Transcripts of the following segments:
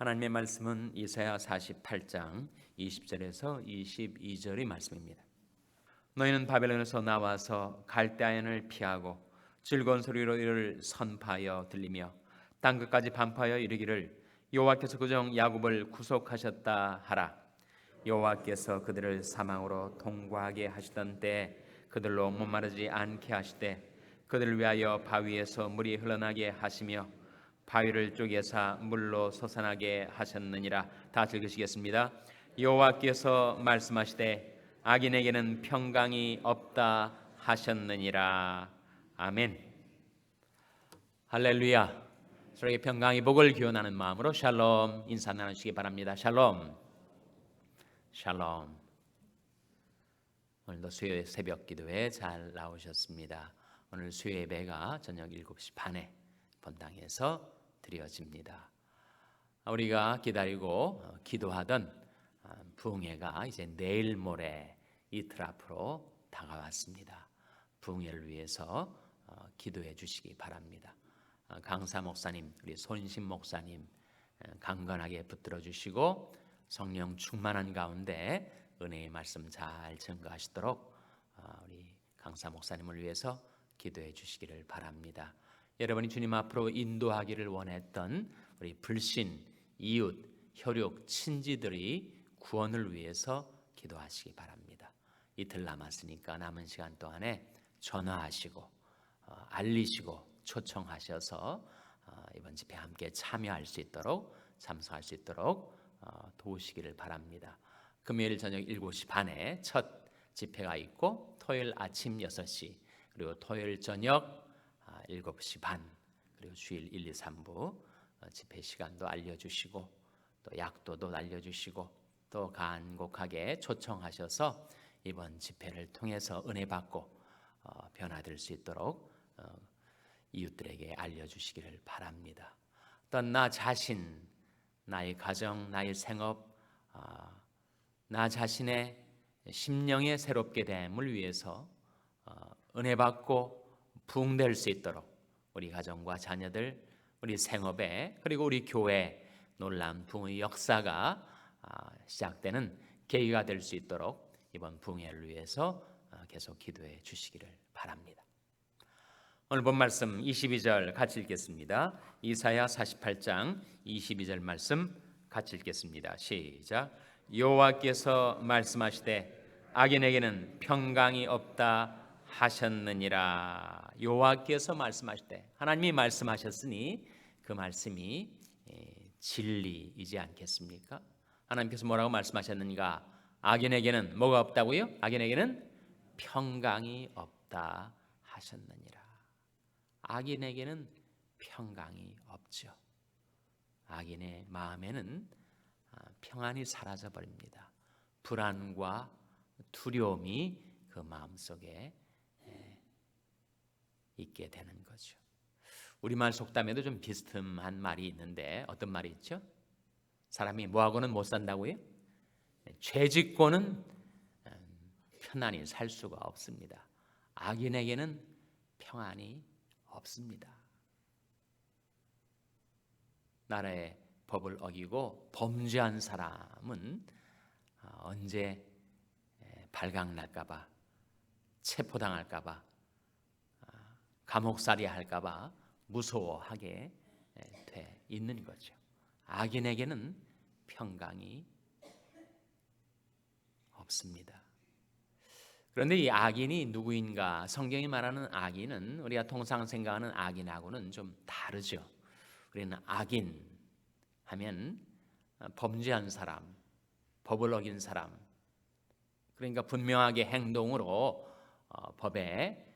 하나님의 말씀은 이사야 48장 20절에서 22절의 말씀입니다. 너희는 바벨론에서 나와서 갈대아인을 피하고 즐거운 소리로 이를 선파하여 들리며 땅 끝까지 반파하여 이르기를 여호와께서 그 종 야곱을 구속하셨다 하라 여호와께서 그들을 사망으로 통과하게 하시던 때 그들로 목마르지 않게 하시되 그들을 위하여 바위에서 물이 흘러나게 하시며 바위를 쪼개사 물로 솟아나게 하셨느니라. 다 읽으시겠습니다. 여호와께서 말씀하시되 악인에게는 평강이 없다 하셨느니라. 아멘. 할렐루야. 서로에게 평강의 복을 기원하는 마음으로 샬롬 인사 나누시기 바랍니다. 샬롬. 샬롬. 오늘도 수요 새벽 기도회 잘 나오셨습니다. 오늘 수요 예배가 저녁 7시 반에 본당에서 드려집니다 우리가 기다리고 기도하던 부흥회가 이제 내일 모레 이틀 앞으로 다가왔습니다. 부흥회를 위해서 어, 기도해 주시기 바랍니다. 어, 강사 목사님, 우리 손심 목사님 강건하게 붙들어 주시고 성령 충만한 가운데 은혜의 말씀 잘 증거하시도록 어, 우리 강사 목사님을 위해서 기도해 주시기를 바랍니다. 여러분이 주님 앞으로 인도하기를 원했던 우리 불신, 이웃, 혈육, 친지들이 구원을 위해서 기도하시기 바랍니다. 이틀 남았으니까 남은 시간 동안에 전화하시고 어, 알리시고 초청하셔서 어, 이번 집회 함께 참여할 수 있도록 참석할 수 있도록 어, 도우시기를 바랍니다. 금요일 저녁 7시 반에 첫 집회가 있고 토요일 아침 6시 그리고 토요일 저녁 7시 아, 반 그리고 주일 1, 2, 3부 어, 집회 시간도 알려주시고 또 약도도 알려주시고 또 간곡하게 초청하셔서 이번 집회를 통해서 은혜 받고 어, 변화될 수 있도록 어, 이웃들에게 알려주시기를 바랍니다. 어떤 나 자신, 나의 가정, 나의 생업, 어, 나 자신의 심령의 새롭게 됨을 위해서 어, 은혜 받고 부흥될 수 있도록 우리 가정과 자녀들, 우리 생업에 그리고 우리 교회 놀라운 부흥의 역사가 아, 시작되는 계기가 될 수 있도록 이번 붕해를 위해서 아, 계속 기도해 주시기를 바랍니다. 오늘 본 말씀 22절 같이 읽겠습니다. 이사야 48장 22절 말씀 같이 읽겠습니다. 시작. 여호와께서 말씀하시되 악인에게는 평강이 없다 하셨느니라. 여호와께서 말씀하시되 하나님이 말씀하셨으니 그 말씀이 진리이지 않겠습니까? 하나님께서 뭐라고 말씀하셨는가? 악인에게는 뭐가 없다고요? 악인에게는 평강이 없다 하셨느니라. 악인에게는 평강이 없죠. 악인의 마음에는 아, 평안이 사라져 버립니다. 불안과 두려움이 그 마음 속에 있게 되는 거죠. 우리말 속담에도 좀 비슷한 말이 있는데 어떤 말이 있죠? 사람이 뭐하고는 못 산다고요? 죄 짓고는 음, 편안히 살 수가 없습니다. 악인에게는 평안이 없습니다. 나라의 법을 어기고 범죄한 사람은 어, 언제 발각날까봐 체포당할까봐 어, 감옥살이 할까봐 무서워하게 돼 있는 거죠. 악인에게는 평강이 없습니다. 그런데 이 악인이 누구인가? 성경이 말하는 악인은 우리가 통상 생각하는 악인하고는 좀 다르죠. 우리는 악인 하면 범죄한 사람, 법을 어긴 사람, 그러니까 분명하게 행동으로 어, 법에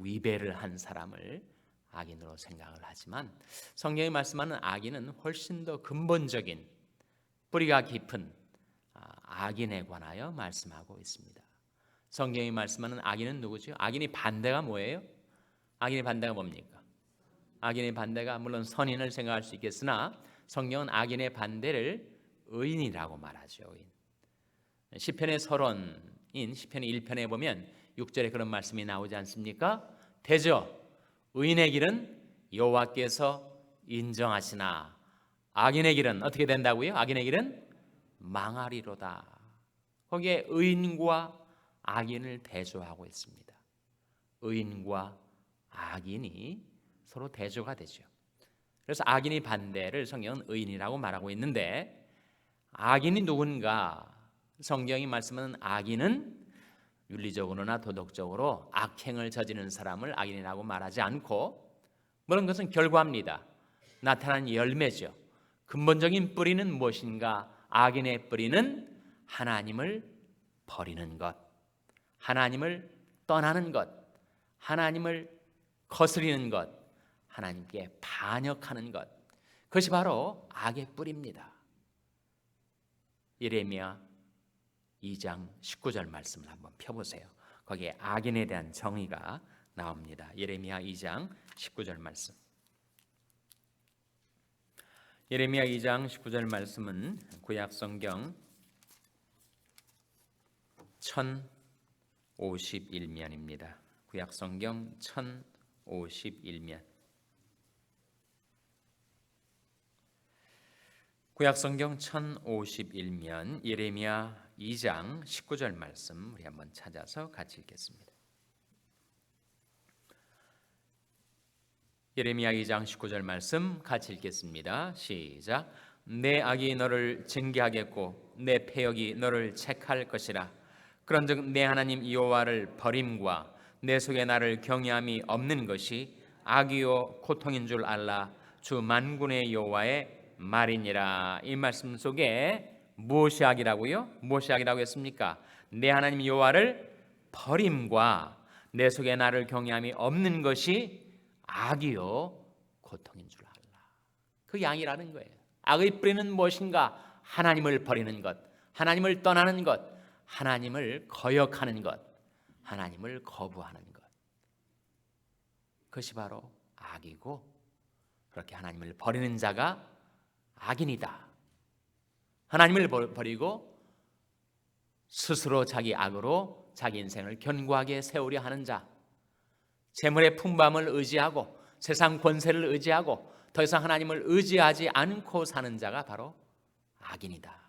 위배를 한 사람을 악인으로 생각을 하지만 성경이 말씀하는 악인은 훨씬 더 근본적인 뿌리가 깊은 아, 악인에 관하여 말씀하고 있습니다. 성경이 말씀하는 악인은 누구죠? 악인이 반대가 뭐예요? 악인의 반대가 뭡니까? 악인의 반대가 물론 선인을 생각할 수 있겠으나 성경은 악인의 반대를 의인이라고 말하죠. 시편의 서론인 시편의 1편에 보면 6절에 그런 말씀이 나오지 않습니까? 대저 의인의 길은 여호와께서 인정하시나 악인의 길은 어떻게 된다고요? 악인의 길은 망하리로다. 거기에 의인과 악인을 대조하고 있습니다. 의인과 악인이 서로 대조가 되죠. 그래서 악인이 반대를 성경은 의인이라고 말하고 있는데 악인이 누군가 성경이 말씀하는 악인은 윤리적으로나 도덕적으로 악행을 저지르는 사람을 악인이라고 말하지 않고 그런 것은 결과입니다. 나타난 열매죠. 근본적인 뿌리는 무엇인가? 악인의 뿌리는 하나님을 버리는 것, 하나님을 떠나는 것, 하나님을 거스리는 것, 하나님께 반역하는 것. 그것이 바로 악의 뿌리입니다. 예레미야 2장 19절 말씀을 한번 펴보세요. 거기에 악인에 대한 정의가 나옵니다. 예레미야 2장 19절 말씀. 예레미야 2장 19절 말씀은 구약 성경 1051면입니다. 구약 성경 1051면. 구약 성경 1051면 예레미야 2장 19절 말씀 우리 한번 찾아서 같이 읽겠습니다. 예레미야 2장 19절 말씀 같이 읽겠습니다. 시작. 내 악이 너를 징계하겠고 내 패역이 너를 책할 것이라. 그런즉 내 하나님 여호와를 버림과 내 속에 나를 경외함이 없는 것이 악이요 고통인 줄 알라. 주 만군의 여호와의 말이니라. 이 말씀 속에 무엇이 악이라고요? 무엇이 악이라고 했습니까? 내 하나님 여호와를 버림과 내 속에 나를 경외함이 없는 것이 악이요 고통인 줄 알라. 그 양이라는 거예요. 악의 뿌리는 무엇인가? 하나님을 버리는 것, 하나님을 떠나는 것, 하나님을 거역하는 것, 하나님을 거부하는 것. 그것이 바로 악이고 그렇게 하나님을 버리는 자가 악인이다. 하나님을 버리고 스스로 자기 악으로 자기 인생을 견고하게 세우려 하는 자, 재물의 풍부함을 의지하고 세상 권세를 의지하고 더 이상 하나님을 의지하지 않고 사는 자가 바로 악인이다.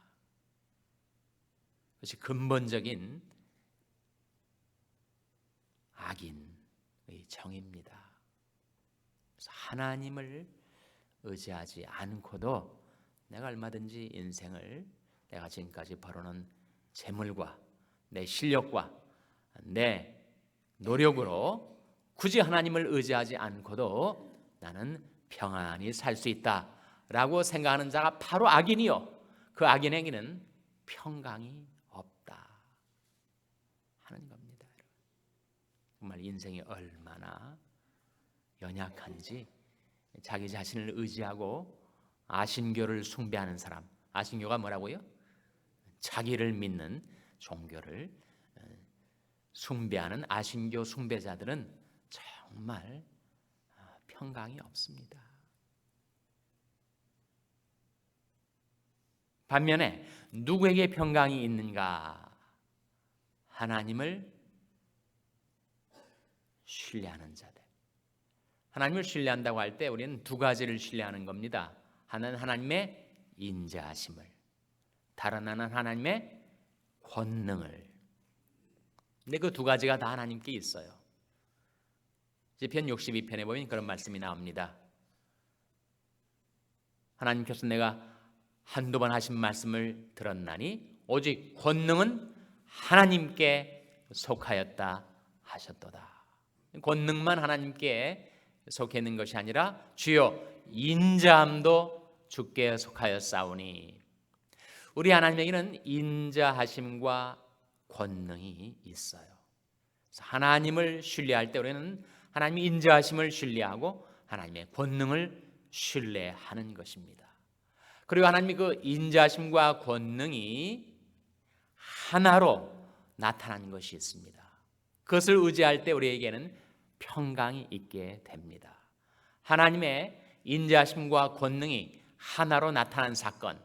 그것이 근본적인 악인의 정입니다. 하나님을 의지하지 않고도 내가 얼마든지 인생을 내가 지금까지 벌어놓은 재물과 내 실력과 내 노력으로 굳이 하나님을 의지하지 않고도 나는 평안히 살 수 있다라고 생각하는 자가 바로 악인이요. 그 악인에게는 평강이 없다 하는 겁니다. 정말 인생이 얼마나 연약한지 자기 자신을 의지하고 아신교를 숭배하는 사람. 아신교가 뭐라고요? 자기를 믿는 종교를 어, 숭배하는 아신교 숭배자들은 정말 아, 평강이 없습니다. 반면에 누구에게 평강이 있는가? 하나님을 신뢰하는 자들. 하나님을 신뢰한다고 할 때 우리는 두 가지를 신뢰하는 겁니다. 하나는 하나님의 인자하심을, 다른 하나는 하나님의 권능을. 근데 그 두 가지가 다 하나님께 있어요. 시편 62편에 보면 그런 말씀이 나옵니다. 하나님께서 내가 한두 번 하신 말씀을 들었나니 오직 권능은 하나님께 속하였다 하셨도다. 권능만 하나님께 속해 있는 것이 아니라 주여 인자함도 주께 속하였사오니 우리 하나님에게는 인자하심과 권능이 있어요. 하나님을 신뢰할 때 우리는 하나님의 인자하심을 신뢰하고 하나님의 권능을 신뢰하는 것입니다. 그리고 하나님의 그 인자하심과 권능이 하나로 나타나는 것이 있습니다. 그것을 의지할 때 우리에게는 평강이 있게 됩니다. 하나님의 인자심과 권능이 하나로 나타난 사건.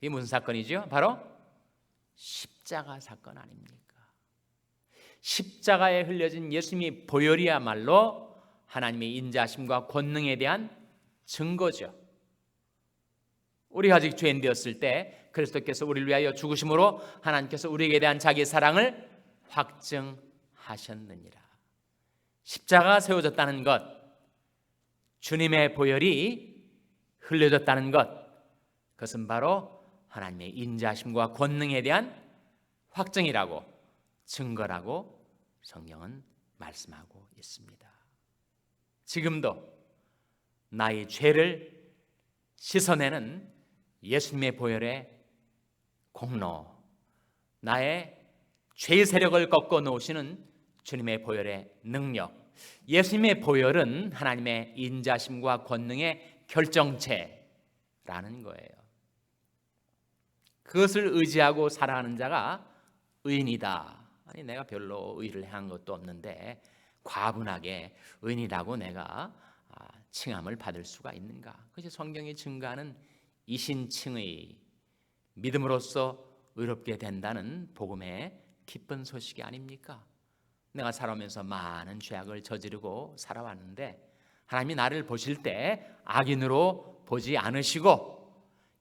이게 무슨 사건이죠? 바로 십자가 사건 아닙니까? 십자가에 흘려진 예수님이 보혈이야말로 하나님의 인자심과 권능에 대한 증거죠. 우리가 아직 죄인 되었을 때 그리스도께서 우리를 위하여 죽으심으로 하나님께서 우리에게 대한 자기 사랑을 확증하셨느니라. 십자가 세워졌다는 것, 주님의 보혈이 흘려졌다는 것, 그것은 바로 하나님의 인자심과 권능에 대한 확증이라고 증거라고 성경은 말씀하고 있습니다. 지금도 나의 죄를 씻어내는 예수님의 보혈의 공로, 나의 죄의 세력을 꺾어 놓으시는 주님의 보혈의 능력, 예수님의 보혈은 하나님의 인자심과 권능의 결정체라는 거예요. 그것을 의지하고 살아가는 자가 의인이다. 아니 내가 별로 의를 행한 것도 없는데 과분하게 의인이라고 내가 아, 칭함을 받을 수가 있는가? 그것이 성경이 증가하는 이신칭의 믿음으로써 의롭게 된다는 복음의 기쁜 소식이 아닙니까? 내가 살아오면서 많은 죄악을 저지르고 살아왔는데 하나님이 나를 보실 때 악인으로 보지 않으시고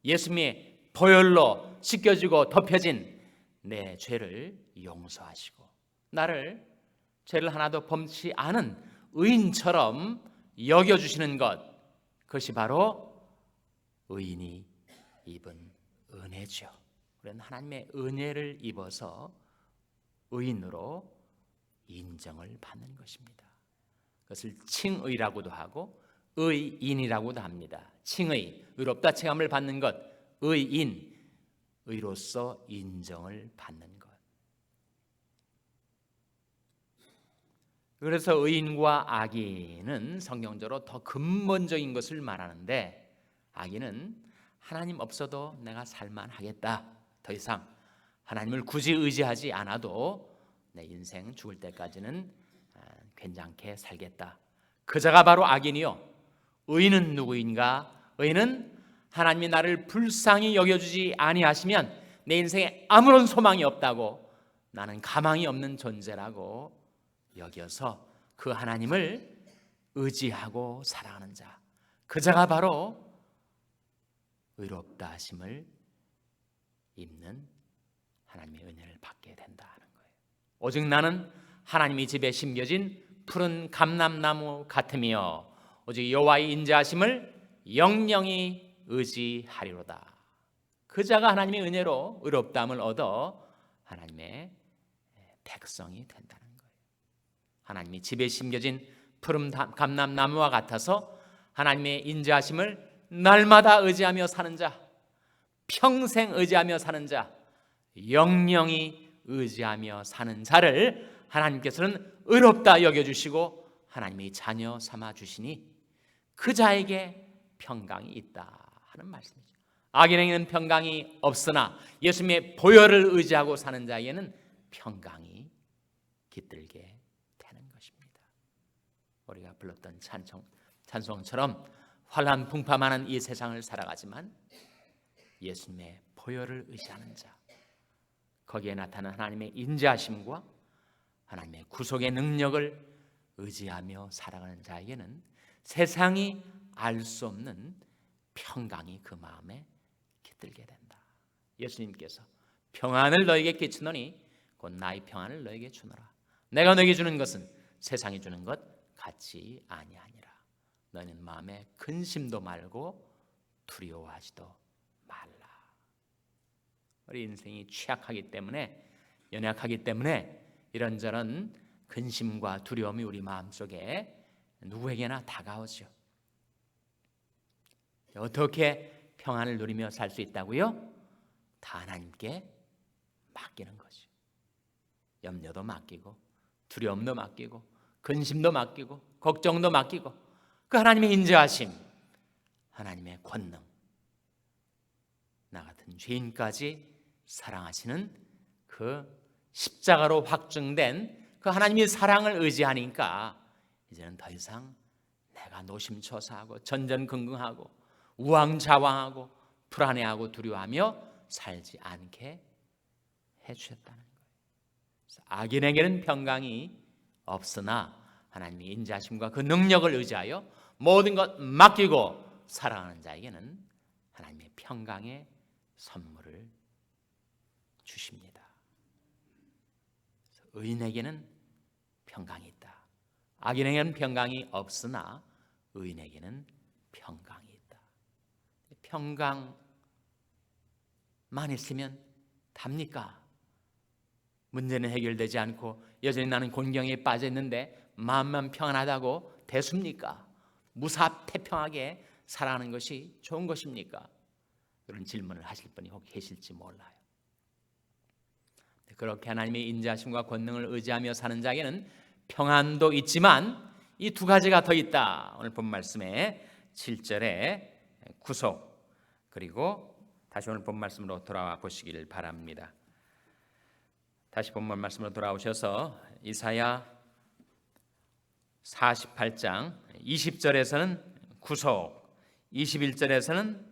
예수님이 보혈로 씻겨지고 덮여진 내 죄를 용서하시고 나를 죄를 하나도 범치 않은 의인처럼 여겨 주시는 것 그것이 바로 의인이 입은 은혜죠. 우리는 하나님의 은혜를 입어서 의인으로 인정을 받는 것입니다. 그것을 칭의라고도 하고 의인이라고도 합니다. 칭의, 의롭다 칭함을 받는 것, 의인, 의로서 인정을 받는 것. 그래서 의인과 악인은 성경적으로 더 근본적인 것을 말하는데 악인은 하나님 없어도 내가 살만하겠다. 더 이상 하나님을 굳이 의지하지 않아도 내 인생 죽을 때까지는 아, 괜찮게 살겠다. 그자가 바로 악인이요. 의인은 누구인가? 의인은 하나님이 나를 불쌍히 여겨주지 아니하시면 내 인생에 아무런 소망이 없다고 나는 가망이 없는 존재라고 여겨서 그 하나님을 의지하고 살아가는 자. 그자가 바로 의롭다 하심을 입는 하나님의 은혜를 받게 거예요. 오직 나는 하나님이 집에 심겨진 푸른 감람나무 같으며 오직 여호와의 인자하심을 영영히 의지하리로다. 그자가 하나님의 은혜로 의롭다함을 얻어 하나님의 백성이 된다는 거예요. 하나님이 집에 심겨진 푸른 감람나무와 같아서 하나님의 인자하심을 날마다 의지하며 사는 자, 평생 의지하며 사는 자, 영영이 의지하며 사는 자를 하나님께서는 의롭다 여겨 주시고 하나님의 자녀 삼아 주시니 그 자에게 평강이 있다 하는 말씀이죠. 악인에게는 평강이 없으나 예수님의 보혈을 의지하고 사는 자에게는 평강이 깃들게 되는 것입니다. 우리가 불렀던 찬송 찬송처럼 환란 풍파만한 이 세상을 살아가지만 예수님의 보혈을 의지하는 자 거기에 나타난 하나님의 인자하심과 하나님의 구속의 능력을 의지하며 살아가는 자에게는 세상이 알 수 없는 평강이 그 마음에 깃들게 된다. 예수님께서 평안을 너에게 끼치노니 곧 나의 평안을 너에게 주노라. 내가 너에게 주는 것은 세상이 주는 것 같지 아니하니라. 너는 마음에 근심도 말고 두려워하지도 우리 인생이 취약하기 때문에 연약하기 때문에 이런저런 근심과 두려움이 우리 마음속에 누구에게나 다가오죠. 어떻게 평안을 누리며 살 수 있다고요? 다 하나님께 맡기는 거죠. 염려도 맡기고 두려움도 맡기고 근심도 맡기고 걱정도 맡기고 그 하나님의 인자하심 하나님의 권능 나 같은 죄인까지 사랑하시는 그 십자가로 확증된 그 하나님의 사랑을 의지하니까 이제는 더 이상 내가 노심초사하고 전전긍긍하고 우왕좌왕하고 불안해하고 두려워하며 살지 않게 해 주셨다는 거예요. 악인에게는 평강이 없으나 하나님의 인자심과 그 능력을 의지하여 모든 것 맡기고 살아가는 자에게는 하나님의 평강의 선물을 주십니다. 의인에게는 평강이 있다. 악인에게는 평강이 없으나 의인에게는 평강이 있다. 평강만 있으면 답니까? 문제는 해결되지 않고 여전히 나는 곤경에 빠져 있는데 마음만 평안하다고 됐습니까? 무사태평하게 살아가는 것이 좋은 것입니까? 그런 질문을 하실 분이 혹 계실지 몰라요. 그렇게 하나님의 인자심과 권능을 의지하며 사는 자에게는 평안도 있지만 이 두 가지가 더 있다. 오늘 본 말씀에 7절에 구속 그리고 다시 오늘 본 말씀으로 돌아와 보시길 바랍니다. 다시 본문 말씀으로 돌아오셔서 이사야 48장 20절에서는 구속, 21절에서는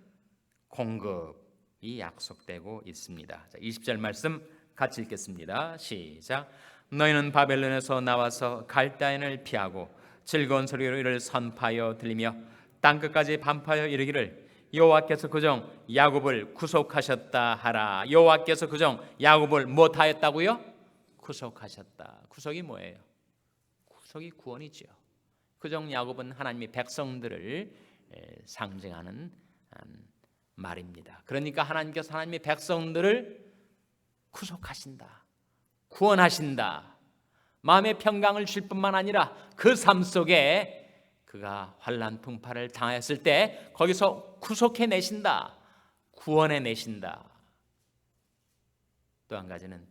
공급이 약속되고 있습니다. 자, 20절 말씀 같이 읽겠습니다. 시작. 너희는 바벨론에서 나와서 갈다인을 피하고 즐거운 소리로 이를 선파하여 들리며 땅 끝까지 반파하여 이르기를 여호와께서 그종 야곱을 구속하셨다 하라. 여호와께서 그종 야곱을 못하였다고요? 구속하셨다. 구속이 뭐예요? 구속이 구원이지요. 그종 야곱은 하나님의 백성들을 상징하는 말입니다. 그러니까 하나님께서 하나님의 백성들을 구속하신다. 구원하신다. 마음의 평강을 줄 뿐만 아니라 그 삶 속에 그가 환란 풍파를 당했을 때 거기서 구속해 내신다. 구원해 내신다. 또 한 가지는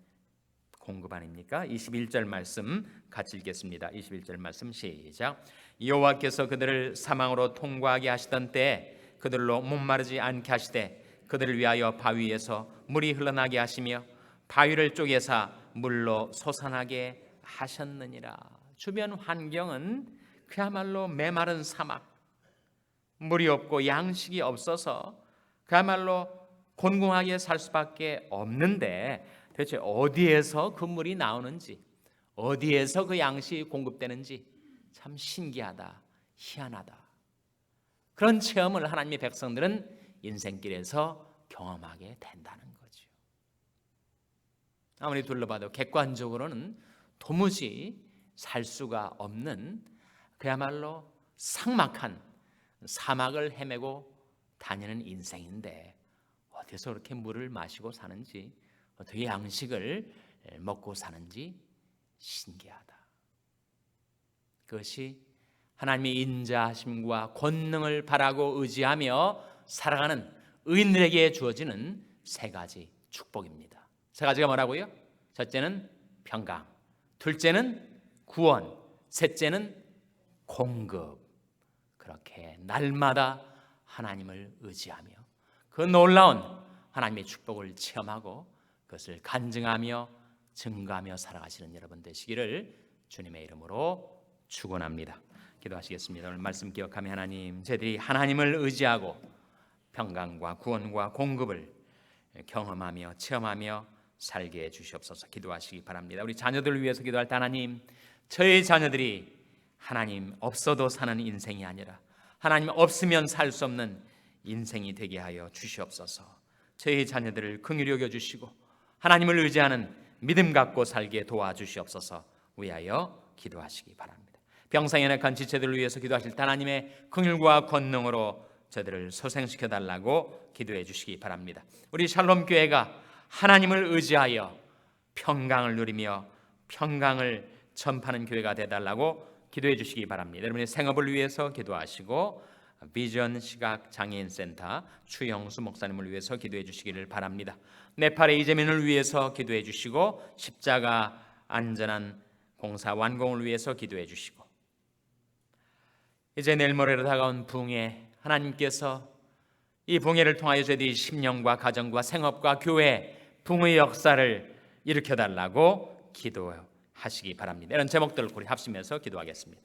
공급 아닙니까? 21절 말씀 같이 읽겠습니다. 21절 말씀 시작. 여호와께서 그들을 사망으로 통과하게 하시던 때 그들로 목마르지 않게 하시되 그들을 위하여 바위에서 물이 흘러나게 하시며 바위를 쪼개사 물로 솟아나게 하셨느니라. 주변 환경은 그야말로 메마른 사막, 물이 없고 양식이 없어서 그야말로 곤궁하게 살 수밖에 없는데 대체 어디에서 그 물이 나오는지, 어디에서 그 양식이 공급되는지 참 신기하다, 희한하다. 그런 체험을 하나님의 백성들은 인생길에서 경험하게 된다는 거죠. 아무리 둘러봐도 객관적으로는 도무지 살 수가 없는 그야말로 삭막한 사막을 헤매고 다니는 인생인데 어디서 그렇게 물을 마시고 사는지 어떻게 양식을 먹고 사는지 신기하다. 그것이 하나님의 인자하심과 권능을 바라고 의지하며 살아가는 의인들에게 주어지는 세 가지 축복입니다. 세 가지가 뭐라고요? 첫째는 평강, 둘째는 구원, 셋째는 공급. 그렇게 날마다 하나님을 의지하며 그 놀라운 하나님의 축복을 체험하고 그것을 간증하며 증가하며 살아가시는 여러분 되시기를 주님의 이름으로 축원합니다. 기도하시겠습니다. 오늘 말씀 기억하며 하나님, 저희들이 하나님을 의지하고 평강과 구원과 공급을 경험하며 체험하며 살게 해 주시옵소서. 기도하시기 바랍니다. 우리 자녀들을 위해서 기도할 때 하나님, 저희 자녀들이 하나님 없어도 사는 인생이 아니라 하나님 없으면 살 수 없는 인생이 되게 하여 주시옵소서. 저희 자녀들을 긍휼히 여겨 주시고 하나님을 의지하는 믿음 갖고 살게 도와주시옵소서. 위하여 기도하시기 바랍니다. 병상연약한 지체들을 위해서 기도하실 때 하나님의 긍휼과 권능으로 저들을 소생시켜 달라고 기도해 주시기 바랍니다. 우리 샬롬 교회가 하나님을 의지하여 평강을 누리며 평강을 전파하는 교회가 되 달라고 기도해 주시기 바랍니다. 여러분의 생업을 위해서 기도하시고 비전 시각 장애인 센터 추영수 목사님을 위해서 기도해 주시기를 바랍니다. 네팔의 이재민을 위해서 기도해 주시고 십자가 안전한 공사 완공을 위해서 기도해 주시고 이제 내일 모레로 다가온 붕해 하나님께서 이 붕해를 통하여 저희들이 심령과 가정과 생업과 교회 붕의 역사를 일으켜 달라고 기도하시기 바랍니다. 이런 제목들을 합심해서 기도하겠습니다.